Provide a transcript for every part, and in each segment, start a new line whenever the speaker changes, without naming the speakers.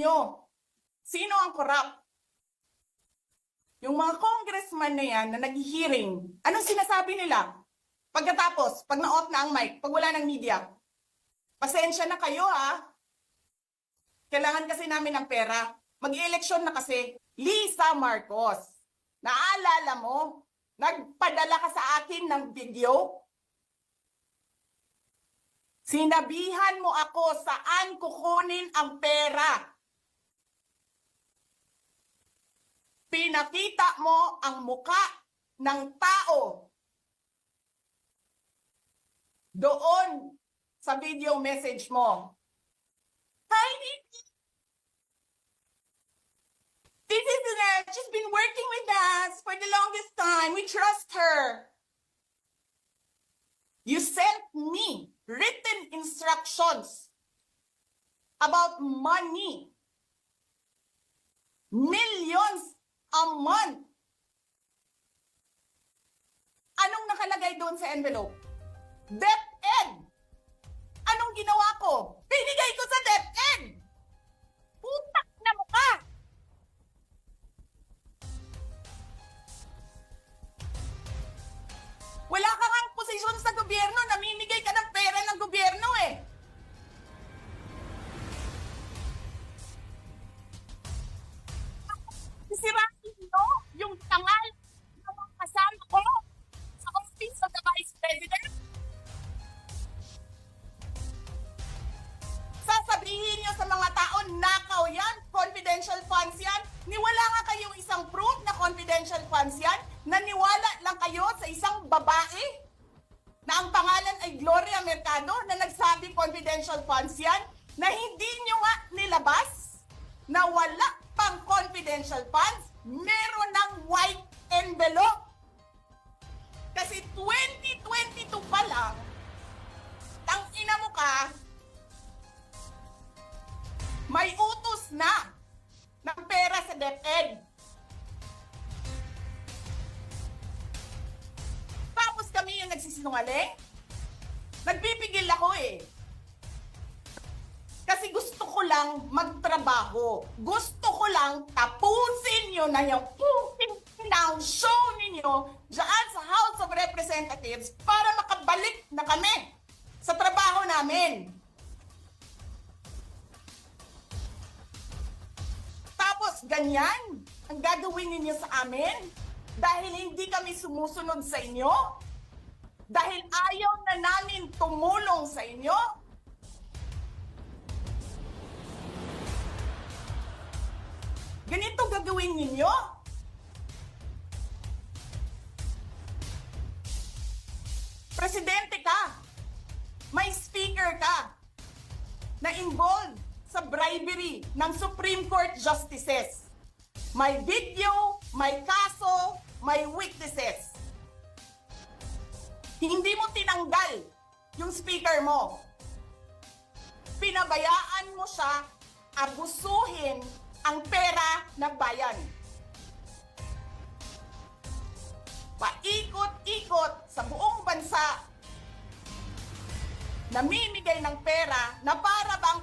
nyo. Sino ang corrupt? Yung mga congressman na yan na nag-hearing, anong sinasabi nila? Pagkatapos, pag na-off na ang mic, pag wala ng media, pasensya na kayo ha. Kailangan kasi namin ng pera. Mag-eleksyon na kasi. Lisa Marcos, naalala mo? Nagpadala ka sa akin ng video? Sinabihan mo ako saan kukunin ang pera. Pinakita mo ang muka ng tao doon sa video message mo. Hi. This is uh, she's been working with us for the longest time. We trust her. You sent me written instructions about money. Millions a month. Anong nakalagay doon sa envelope? DepEd. Anong ginawa ko? Binigay ko sa DepEd. Putak na mukha. DepEd. Tapos kami yung nagsisinungaling? Nagpipigil ako eh. Kasi gusto ko lang magtrabaho. Gusto ko lang tapusin nyo na yung ng show ninyo dyan sa House of Representatives para makabalik na kami sa trabaho namin. Ganyan ang gagawin ninyo sa amin dahil hindi kami sumusunod sa inyo? Dahil ayaw na namin tumulong sa inyo? Ganito gagawin ninyo? Presidente ka. May speaker ka na involved sa bribery ng Supreme Court justices. May video, may kaso, may witnesses. Hindi mo tinanggal yung speaker mo. Pinabayaan mo siya abusuhin ang pera ng bayan. Paikot-ikot sa buong bansa namimigay ng pera na para bang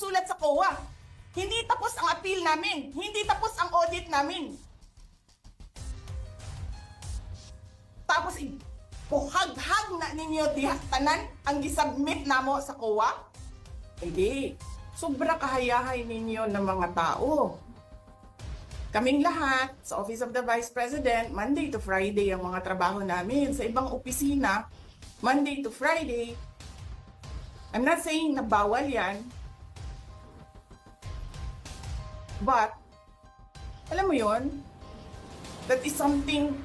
Hindi kami susulat sa COA? Hindi tapos ang appeal namin. Hindi tapos ang audit namin. Tapos, i- buhag-hag na ninyo diha tanan ang gisubmit namo sa COA? Hindi. Sobra kahayahay ninyo ng mga tao. Kaming lahat, sa Office of the Vice President, Monday to Friday ang mga trabaho namin. Sa ibang opisina, Monday to Friday. I'm not saying na bawal yan. But, alam mo yon that is something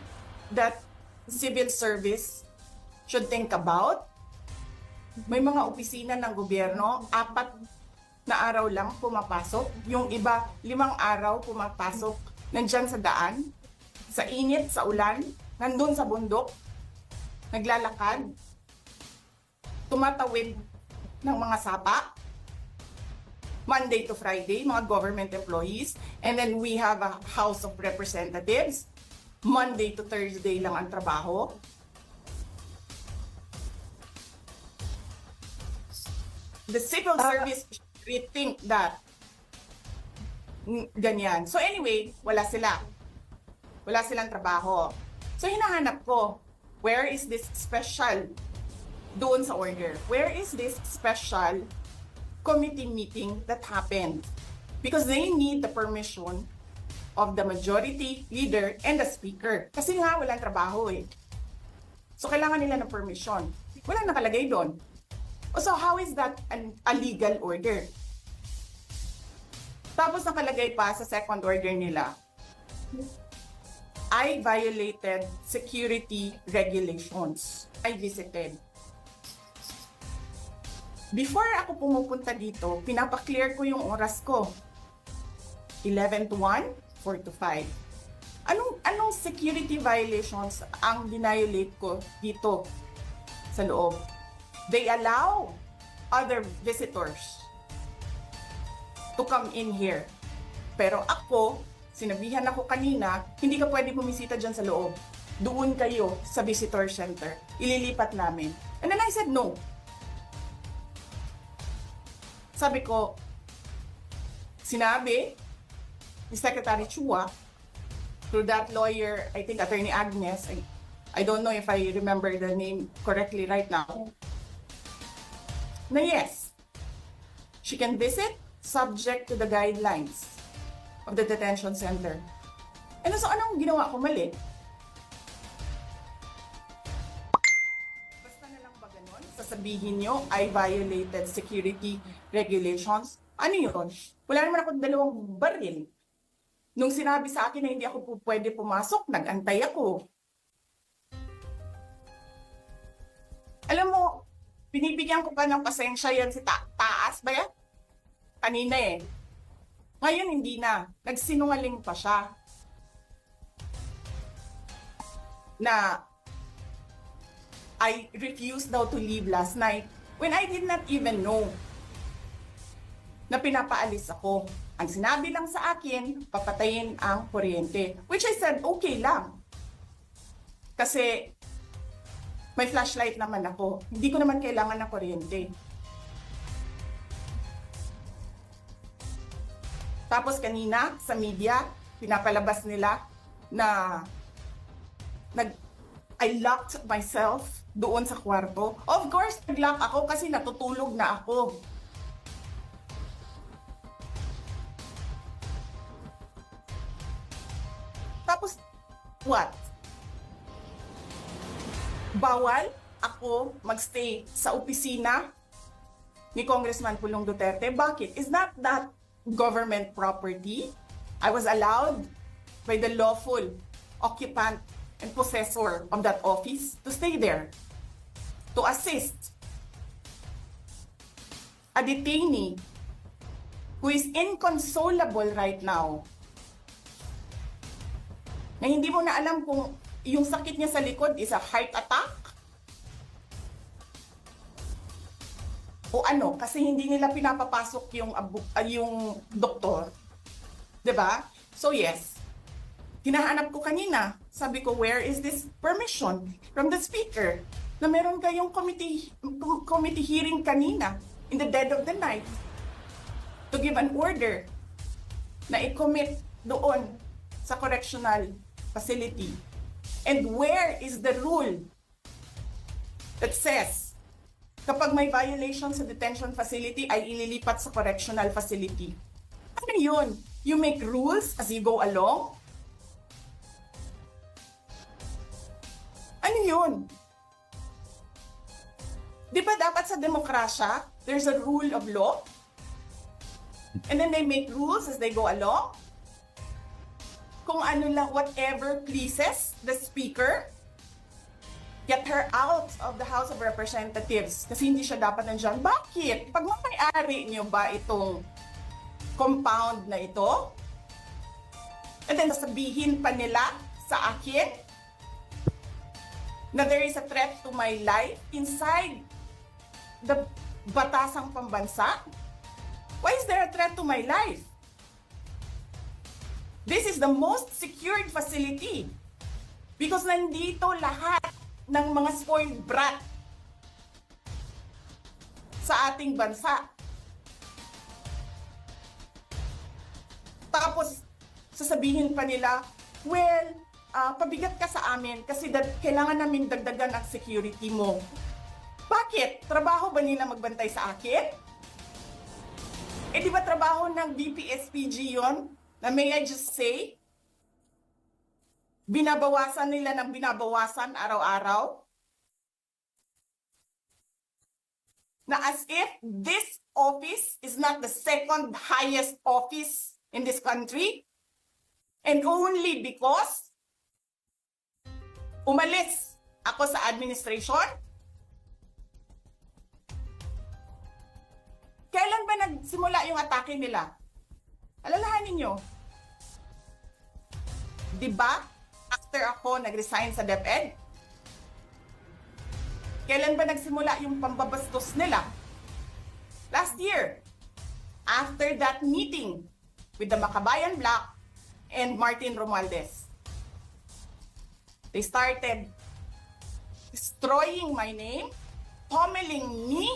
that civil service should think about. May mga opisina ng gobyerno, apat na araw lang pumapasok. Yung iba, limang araw pumapasok. Nandyan sa daan, sa init, sa ulan, nandun sa bundok, naglalakad, tumatawid ng mga sapa, Monday to Friday, mga government employees. And then we have a House of Representatives. Monday to Thursday lang ang trabaho. The civil service should rethink that. Ganyan. So anyway, wala sila. Wala silang trabaho. So hinahanap ko, where is this special doon sa order? Where is this special committee meeting that happened? Because they need the permission of the majority leader and the speaker. Kasi nga, walang trabaho eh. So, kailangan nila ng permission. Wala nakalagay doon. So, how is that an, a legal order? Tapos nakalagay pa sa second order nila, I violated security regulations. I visited. Before ako pumupunta dito, pinapaklear ko yung oras ko. 11 to 1, 4 to 5. Anong, anong security violations ang dinayolate ko dito sa loob? They allow other visitors to come in here. Pero ako, sinabihan ako kanina, hindi ka pwede bumisita dyan sa loob. Doon kayo sa visitor center. Ililipat namin. And then I said no. Sabi ko, sinabi ni Secretary Chua through that lawyer, I think Attorney Agnes, I, I don't know if I remember the name correctly right now, na yes, she can visit subject to the guidelines of the detention center. And so anong ginawa ko mali? Basta na lang ba ganun? Sasabihin nyo, I violated security regulations. Ano yun? Wala naman ako dalawang baril. Nung sinabi sa akin na hindi ako po pwede pumasok, nag-antay ako. Alam mo, binibigyan ko pa ng pasensya yan si ta- Taas ba yan? Kanina eh. Ngayon hindi na. Nagsinungaling pa siya. Na I refused daw to leave last night when I did not even know na pinapaalis ako. Ang sinabi lang sa akin, papatayin ang kuryente. Which I said, okay lang. Kasi may flashlight naman ako. Hindi ko naman kailangan ng kuryente. Tapos kanina sa media, pinapalabas nila na nag I locked myself doon sa kwarto. Of course, nag-lock ako kasi natutulog na ako. Bawal ako magstay sa opisina ni Congressman Pulong Duterte. Bakit? Is not that government property? I was allowed by the lawful occupant and possessor of that office to stay there, to assist a detainee who is inconsolable right now na hindi mo na alam kung yung sakit niya sa likod is a heart attack o ano kasi hindi nila pinapapasok yung ah, yung doktor. ba? So yes. Hinahanap ko kanina. Sabi ko, where is this permission from the speaker? Na meron kayong committee com- committee hearing kanina in the dead of the night to give an order na i-commit doon sa correctional facility. And where is the rule that says kapag may violation sa detention facility ay ililipat sa correctional facility? Ano yun? You make rules as you go along? Ano yun? Di ba dapat sa demokrasya, there's a rule of law? And then they make rules as they go along? Kung ano lang, whatever pleases the speaker, get her out of the House of Representatives. Kasi hindi siya dapat nandyan. Bakit? Pag may-ari niyo ba itong compound na ito? And then sasabihin pa nila sa akin na there is a threat to my life inside the batasang pambansa? Why is there a threat to my life? This is the most secured facility because nandito lahat ng mga spoiled brat sa ating bansa. Tapos, sasabihin pa nila, well, ah, pabigat ka sa amin kasi kailangan namin dagdagan ang security mo. Bakit? Trabaho ba nila magbantay sa akin? Eh di ba trabaho ng BPSPG yon? Na may I just say? Binabawasan nila ng binabawasan araw-araw? Na as if this office is not the second highest office in this country? And only because umalis ako sa administration? Kailan ba nagsimula yung atake nila? Alalahanin nyo. Di ba? After ako nag-resign sa DepEd? Kailan ba nagsimula yung pambabastos nila? Last year. After that meeting with the Makabayan Bloc and Martin Romualdez. They started destroying my name, pummeling me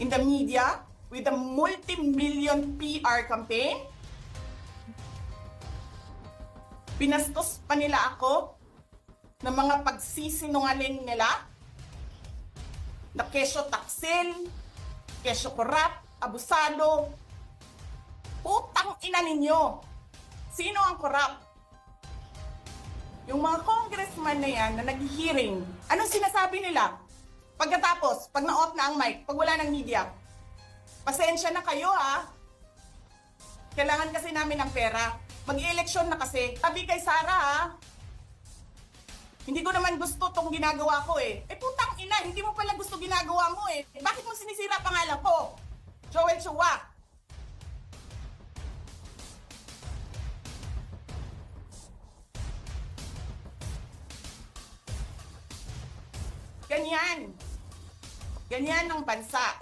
in the media with a multi-million PR campaign. Pinastos pa nila ako ng mga pagsisinungaling nila na kesyo taksil, kesyo korap, abusado. Putang ina ninyo! Sino ang korap? Yung mga congressman na yan na nag-hearing, anong sinasabi nila? Pagkatapos, pag na-off na ang mic, pag wala ng media, pasensya na kayo ha. Kailangan kasi namin ng pera. Mag-eleksyon na kasi. Sabi kay Sara ha. Hindi ko naman gusto tong ginagawa ko eh. Eh putang ina, hindi mo pala gusto ginagawa mo eh. Bakit mo sinisira pangalan ko? Joel Chua. Ganyan. Ganyan ang bansa.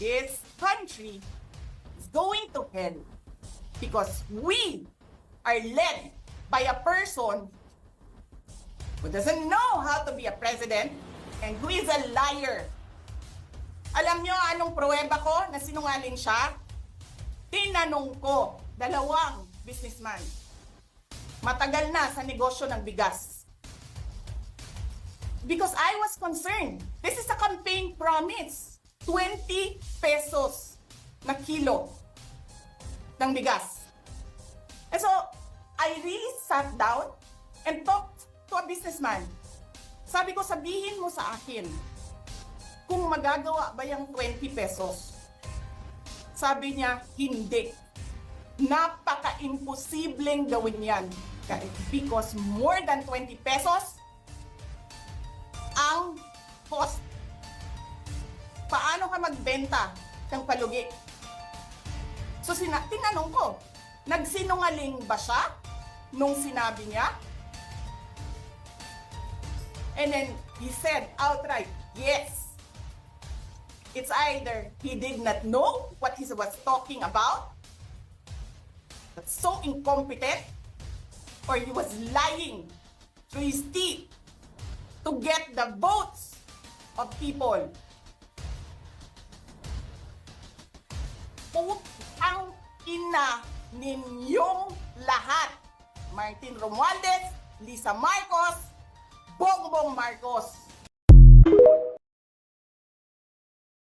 This country going to hell because we are led by a person who doesn't know how to be a president and who is a liar. Alam nyo anong pruweba ko na sinungaling siya? Tinanong ko, dalawang businessman. Matagal na sa negosyo ng bigas. Because I was concerned. This is a campaign promise. 20 pesos na kilo ng bigas. And so, I really sat down and talked to a businessman. Sabi ko, sabihin mo sa akin kung magagawa ba yung 20 pesos. Sabi niya, hindi. Napaka-imposibleng gawin yan. Because more than 20 pesos ang cost. Paano ka magbenta ng palugi? So, sina- tinanong ko, nagsinungaling ba siya nung sinabi niya? And then he said outright, yes. It's either he did not know what he was talking about, that's so incompetent, or he was lying through his teeth to get the votes of people. Putang ina ninyong lahat. Martin Romualdez, Lisa Marcos, Bongbong Marcos.